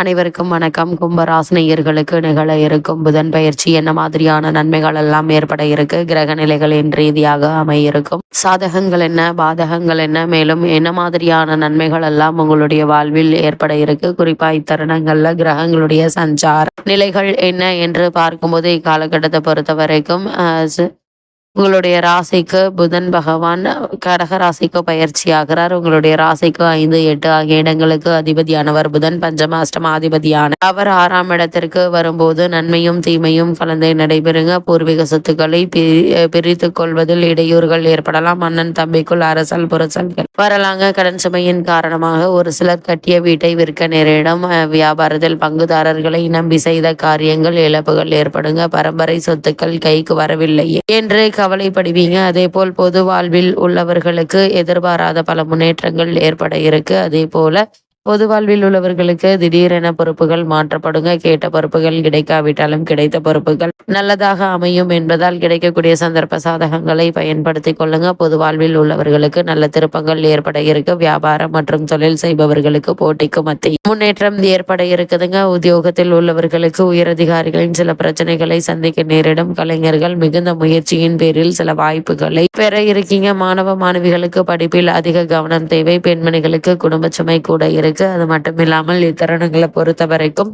அனைவருக்கும் வணக்கம். கும்பராசினியர்களுக்கு நிகழ இருக்கும் புதன் பயிற்சி என்ன மாதிரியான நன்மைகள் எல்லாம் ஏற்பட இருக்கு? கிரக நிலைகளின் ரீதியாக அமையிருக்கும். சாதகங்கள் என்ன? பாதகங்கள் என்ன? மேலும் என்ன மாதிரியான நன்மைகள் எல்லாம் உங்களுடைய வாழ்வில் ஏற்பட இருக்கு? குறிப்பா இத்தருணங்கள்ல கிரகங்களுடைய சஞ்சார நிலைகள் என்ன என்று பார்க்கும்போது இக்காலகட்டத்தை பொறுத்த வரைக்கும் உங்களுடைய ராசிக்கு புதன் பகவான் கடக ராசிக்கு பயிற்சி ஆகிறார். உங்களுடைய ராசிக்கு ஐந்து எட்டு ஆகிய இடங்களுக்கு அதிபதியானவர் புதன். பஞ்சம அஷ்டம அதிபதியான அவர் ஆறாம் இடத்திற்கு வரும்போது நன்மையும் தீமையும் கலந்து நடைபெறுங்க. பூர்வீக சொத்துக்களை பிரி- கொள்வதில் இடையூறுகள் ஏற்படலாம். அண்ணன் தம்பிக்குள் அரசல் புரசல்கள் வரலாங்க. கடன் சுமையின் காரணமாக ஒரு சிலர் கட்டிய வீட்டை விற்க நேரிடும். அஹ், வியாபாரத்தில் பங்குதாரர்களை நம்பி செய்த காரியங்கள் இழப்புகள் ஏற்படுங்க. பரம்பரை சொத்துக்கள் கைக்கு வரவில்லையே என்று கவலைப்படுவீங்க. அதே போல் பொது வாழ்வில் உள்ளவர்களுக்கு எதிர்பாராத பல முன்னேற்றங்கள் ஏற்பட இருக்கு. அதே போல பொது வாழ்வில் உள்ளவர்களுக்கு திடீரென பொறுப்புகள் மாற்றப்படுங்க. கேட்ட பொறுப்புகள் கிடைக்காவிட்டாலும் கிடைத்த பொறுப்புகள் நல்லதாக அமையும் என்பதால் கிடைக்கக்கூடிய சந்தர்ப்ப சாதகங்களை பயன்படுத்திக் கொள்ளுங்க. பொது வாழ்வில் உள்ளவர்களுக்கு நல்ல திருப்பங்கள் ஏற்பட இருக்கு. வியாபாரம் மற்றும் தொழில் செய்பவர்களுக்கு போட்டிக்கு மத்திய முன்னேற்றம் ஏற்பட இருக்குதுங்க. உத்தியோகத்தில் உள்ளவர்களுக்கு உயரதிகாரிகளின் சில பிரச்சனைகளை சந்திக்க நேரிடும். கலைஞர்கள் மிகுந்த முயற்சியின் பேரில் சில வாய்ப்புகளை பெற இருக்கீங்க. மாணவ மாணவிகளுக்கு படிப்பில் அதிக கவனம் தேவை. பெண்மணிகளுக்கு குடும்ப சுமை கூட இருக்கு. அது மட்டும் இல்லாமல் இத்தருணங்களை பொறுத்த வரைக்கும்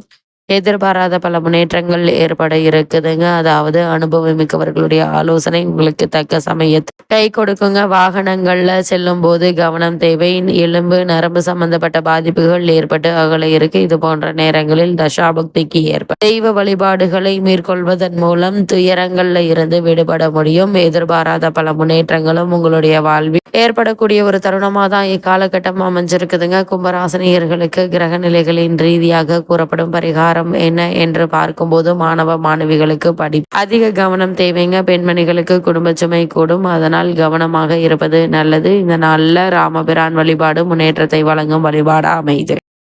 எதிர்பாராத பல முன்னேற்றங்கள் ஏற்பட இருக்குதுங்க. அதாவது அனுபவம் மிக்கவர்களுடைய ஆலோசனை உங்களுக்கு தக்க சமயத்தில் கை கொடுக்குங்க. வாகனங்கள்ல செல்லும் போது கவனம் தேவை. எலும்பு நரம்பு சம்பந்தப்பட்ட பாதிப்புகள் ஏற்பட்டு அகல இருக்கு. இது போன்ற நேரங்களில் தசாபக்திக்கு ஏற்ப தெய்வ வழிபாடுகளை மேற்கொள்வதன் மூலம் துயரங்கள்ல இருந்து விடுபட முடியும். எதிர்பாராத பல முன்னேற்றங்களும் உங்களுடைய வாழ்வில் ஏற்படக்கூடிய ஒரு தருணமா தான் இக்காலகட்டம் அமைஞ்சிருக்குதுங்க. கும்பராசினியர்களுக்கு கிரக நிலைகளின் ரீதியாக கூறப்படும் பரிகாரம் என்ன என்று பார்க்கும்போது மாணவ மாணவிகளுக்கு படி அதிக கவனம் தேவைங்க. பெண்மணிகளுக்கு குடும்ப சுமை கூடும். அதனால் கவனமாக இருப்பது நல்லது. இந்த நாள்ல ராமபிரான் வழிபாடு முன்னேற்றத்தை வழங்கும் வழிபாடா அமைது.